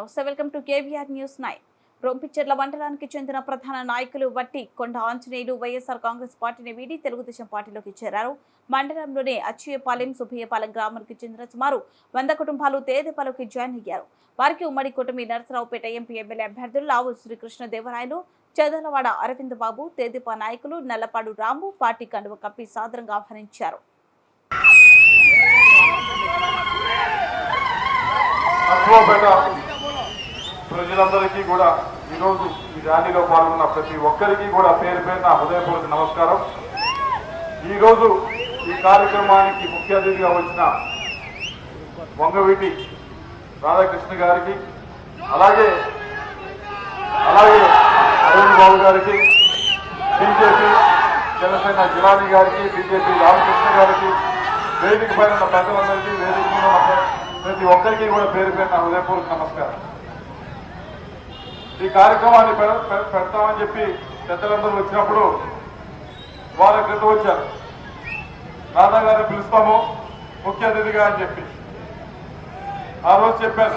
నమస్తే welcome to KVR news nine. Rompicherla మండలానికి చెందిన ప్రధాన నాయకులు వట్టి కొండ ఆంజనేయులు వైఎస్ఆర్ కాంగ్రెస్ పార్టీని వీడి తెలుగుదేశం పార్టీలోకి చేరారు. మండలంలోని అచ్చయ్యపాలెం సుభయ్యపాలెం గ్రామానికి చెందిన సుమారు వంద కుటుంబాలు తేదెపాలకి జాయిన్ అయ్యారు. వారికి ఉమ్మడి కూటమి నరసరావుపేట ఎంపీ ఎమ్మెల్యే అభ్యర్థులు లావు శ్రీకృష్ణ దేవరాయలు చదలవాడ అరవింద్ బాబు తేదీపా నాయకులు నల్లపాడు రాము పార్టీ కండువ కప్పి సాదరంగా ఆహ్వానించారు. నర్సరావుపేట ప్రజలందరికీ కూడా ఈరోజు ఈ ర్యాలీలో పాల్గొన్న ప్రతి ఒక్కరికి కూడా పేరు పేరున హృదయపూర్వక నమస్కారం. ఈరోజు ఈ కార్యక్రమానికి ముఖ్య అతిథిగా వచ్చిన వంగవీటి రాధాకృష్ణ గారికి అలాగే అలాగే అరుణ్ బాబు గారికి బీజేపీ జనసేన జిలాని గారికి బీజేపీ రామకృష్ణ గారికి వేదిక పైన ప్రజలందరికీ పెద్దలందరికీ వేదిక ప్రతి ఒక్కరికి కూడా పేరు పేరున హృదయపూర్వక నమస్కారం. ఈ కార్యక్రమాన్ని పె- పెడతామని చెప్పి పెద్దలందరూ వచ్చినప్పుడు వారం క్రితం వచ్చారు. నాన్నగారిని గారిని పిలుస్తాము ముఖ్య అతిథిగా అని చెప్పి. ఆ రోజు చెప్పాను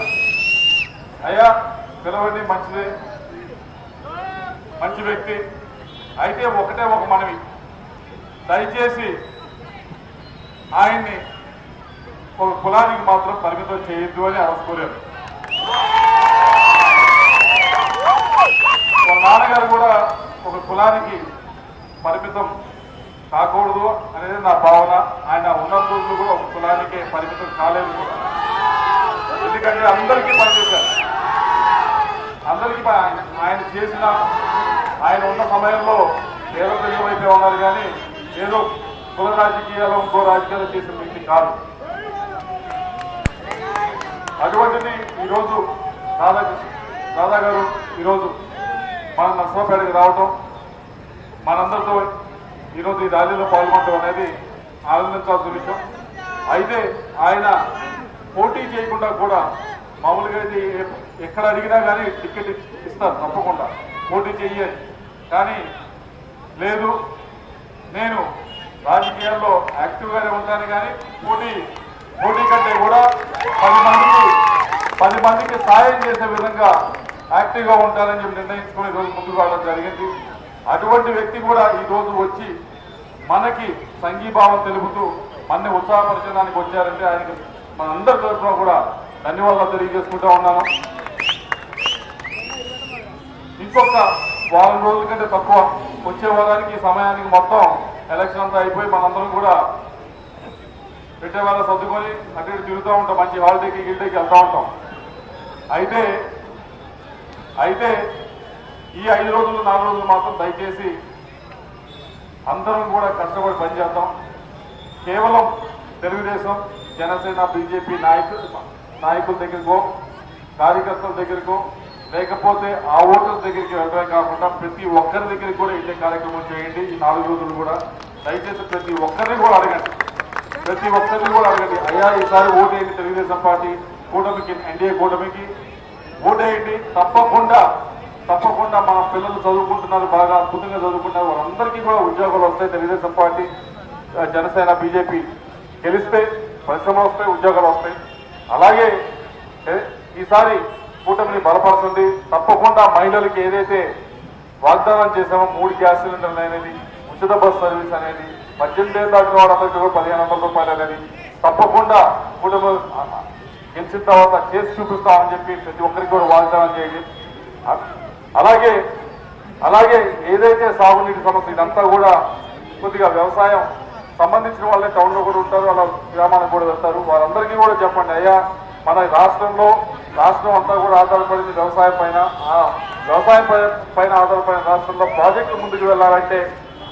అయ్యా పిలవండి మంచిదే. మంచి వ్యక్తి. అయితే ఒకటే ఒక మనవి. దయచేసి ఆయన్ని ఒక కులానికి మాత్రం పరిమితం చేయొద్దు అని అరసుకోలేరు గారు కూడా ఒక కులానికి పరిమితం కాకూడదు అనేది నా భావన. ఆయన ఉన్న రోజులు కూడా ఒక కులానికి పరిమితం కాలేదు కూడా. ఎందుకంటే అందరికీ పనిచేశారు అందరికీ ఆయన చేసిన ఆయన ఉన్న సమయంలో ఏదో తెలియవైతే ఉన్నారు కానీ ఏదో కుల రాజకీయాలు ఇంకో రాజకీయాలు చేసిన వ్యక్తి కాదు. అటువంటిది ఈరోజు దాదా రాధా గారు ఈరోజు మన నర్సరావుపేటకి రావటం మనందరితో ఈరోజు ఈ ర్యాలీలో పాల్గొనడం అనేది ఆనందించాల్సిన విషయం. అయితే ఆయన పోటీ చేయకుండా కూడా మామూలుగా అయితే ఎక్కడ అడిగినా కానీ టికెట్ ఇస్తారు తప్పకుండా. పోటీ చెయ్యాలి. కానీ లేదు నేను రాజకీయాల్లో యాక్టివ్గానే ఉంటాను కానీ పోటీ పోటీ కంటే కూడా పది మందికి పది మందికి సాయం చేసే విధంగా యాక్టివ్గా ఉంటారని చెప్పి నిర్ణయించుకుని ఈరోజు ముందుకు రావడం జరిగింది. అటువంటి వ్యక్తి కూడా ఈ వచ్చి మనకి సంఘీభావం తెలుపుతూ మన ఉత్సాహపరచడానికి వచ్చారంటే ఆయనకి మన అందరి తరఫున కూడా ధన్యవాదాలు తెలియజేసుకుంటా ఉన్నాను. ఇంకొక వారం రోజుల కంటే తక్కువ వచ్చే వారానికి సమయానికి మొత్తం ఎలక్షన్ అంతా అయిపోయి మనందరం కూడా పెట్టే వాళ్ళ సర్దుకొని అటు ఇటు తిరుగుతూ ఉంటాం. మంచి హాలిడేకి గిల్డేకి వెళ్తూ ఉంటాం. అయితే అయితే ఈ ఐదు రోజులు నాలుగు రోజులు మాత్రం దయచేసి అందరం కూడా కష్టపడి పనిచేద్దాం. కేవలం తెలుగుదేశం జనసేన బీజేపీ నాయకులు నాయకుల దగ్గరకో కార్యకర్తల దగ్గరకో లేకపోతే ఆ ఓటర్ల దగ్గరికి వెళ్ళడమే కాకుండా ప్రతి ఒక్కరి దగ్గరికి కూడా ఇదే కార్యక్రమం చేయండి ఈ నాలుగు రోజులు కూడా. దయచేసి ప్రతి ఒక్కరిని కూడా అడగండి. ప్రతి ఒక్కరిని కూడా అడగండి. అయ్యా ఈసారి ఓటేయండి తెలుగుదేశం పార్టీ కూటమికి ఎన్డీఏ కూటమికి? ఓటేయండి. తప్పకుండా తప్పకుండా మన పిల్లలు చదువుకుంటున్నారు బాగా అద్భుతంగా చదువుకుంటున్నారు. వాళ్ళందరికీ కూడా ఉద్యోగాలు వస్తాయి. తెలుగుదేశం పార్టీ జనసేన బీజేపీ గెలిస్తే పరిశ్రమలు వస్తాయి ఉద్యోగాలు వస్తాయి. అలాగే ఈసారి కూటమిని బలపడుతుంది తప్పకుండా మహిళలకి ఏదైతే వాగ్దానం చేసామో మూడు గ్యాస్ సిలిండర్లు అనేది ఉచిత బస్ సర్వీస్ అనేది పద్దెనిమిది ఏళ్ళు దాటిన వాళ్ళందరికీ కూడా పదిహేను వందల రూపాయలు అనేది తప్పకుండా కూటమి గెలిచిన తర్వాత చేసి చూపిస్తామని చెప్పి ప్రతి ఒక్కరికి కూడా వాగ్దానం చేయండి. అలాగే అలాగే ఏదైతే సాగునీటి సమస్య ఇదంతా కూడా కొద్దిగా వ్యవసాయం సంబంధించిన వాళ్ళే టౌన్లో కూడా ఉంటారు అలా గ్రామాలకు కూడా వెళ్తారు. వారందరికీ కూడా చెప్పండి అయ్యా మన రాష్ట్రంలో రాష్ట్రం అంతా కూడా ఆధారపడింది వ్యవసాయం పైన. వ్యవసాయం పై- పైన ఆధారపడిన రాష్ట్రంలో ప్రాజెక్టు ముందుకు వెళ్ళాలంటే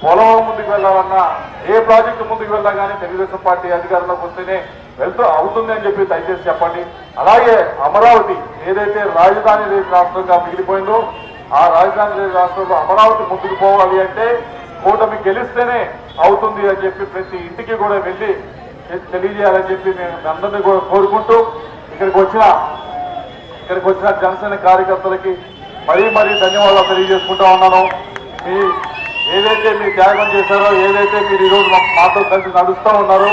పోలవరం ముందుకు వెళ్ళాలన్నా ఏ ప్రాజెక్టు ముందుకు వెళ్ళా కానీ తెలుగుదేశం పార్టీ అధికారంలోకి వస్తేనే వెళ్తూ అవుతుంది అని చెప్పి దయచేసి చెప్పండి. అలాగే అమరావతి ఏదైతే రాజధాని రేపు రాష్ట్రంగా మిగిలిపోయిందో ఆ రాజధాని రేపు రాష్ట్రంలో అమరావతి ముందుకు పోవాలి అంటే కూటమి గెలిస్తేనే అవుతుంది అని చెప్పి ప్రతి ఇంటికి కూడా వెళ్ళి తెలియజేయాలని చెప్పి నేను అందరినీ కూడా కోరుకుంటూ ఇక్కడికి వచ్చిన ఇక్కడికి వచ్చిన జనసేన కార్యకర్తలకి మరీ మరీ ధన్యవాదాలు తెలియజేసుకుంటా ఉన్నాను. మీ ఏదైతే మీరు త్యాగం చేశారో ఏదైతే మీరు ఈరోజు మాతో కలిసి నడుస్తూ ఉన్నారో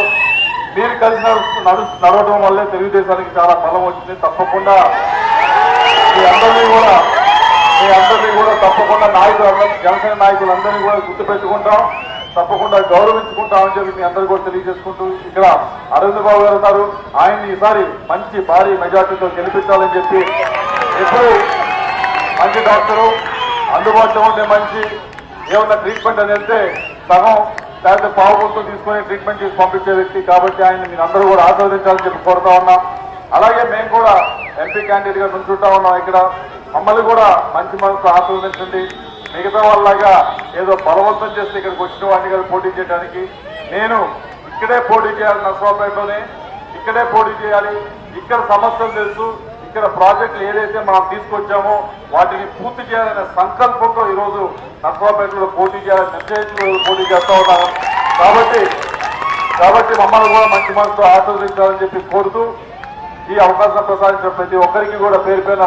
మీరు కలిసి నడు నడవడం వల్లే తెలుగుదేశానికి చాలా బలం వచ్చింది. తప్పకుండా మీ అందరినీ కూడా మీ అందరినీ కూడా తప్పకుండా నాయకులు జనసేన నాయకులందరినీ కూడా గుర్తుపెట్టుకుంటాం. తప్పకుండా గౌరవించుకుంటామని చెప్పి మీ అందరూ కూడా తెలియజేసుకుంటూ ఇక్కడ అరవింద్ బాబు గారు ఉన్నారు. ఆయన్ని ఈసారి మంచి భారీ మెజార్టీతో గెలిపించాలని చెప్పి ఎప్పుడు మంచి డాక్టరు అందుబాటులో ఉండే మంచి ఏమన్నా ట్రీట్మెంట్ అని వెళ్తే సగం లేకపోతే పావు తీసుకొని ట్రీట్మెంట్ చేసి పంపించే వ్యక్తి కాబట్టి ఆయన మీరు అందరూ కూడా ఆశీర్వదించాలని చెప్పి కోరుతా ఉన్నాం. అలాగే మేము కూడా ఎంపీ క్యాండిడేట్గా నుంచుంటా ఉన్నాం ఇక్కడ. మమ్మల్ని కూడా మంచి మనసు ఆశీర్వదించండి. మిగతా వాళ్ళగా ఏదో బలవంతం చేస్తే ఇక్కడికి వచ్చిన వాడిని కదా పోటీ చేయడానికి. నేను ఇక్కడే పోటీ చేయాలి నర్సరావుపేటలోనే. ఇక్కడే పోటీ చేయాలి. ఇక్కడ సమస్యలు తెలుసు. ఇక్కడ ప్రాజెక్టులు ఏదైతే మనం తీసుకొచ్చామో వాటిని పూర్తి చేయాలనే సంకల్పంతో ఈరోజు నర్సరావుపేటలో పోటీ చేయాలని నిశ్చయించి పోటీ చేస్తా ఉన్నాము. కాబట్టి కాబట్టి మమ్మల్ని కూడా మంచి మనసుతో ఆశీర్వదించాలని చెప్పి కోరుతూ ఈ అవకాశం ప్రసాదించిన ప్రతి ఒక్కరికి కూడా పేరు పేరు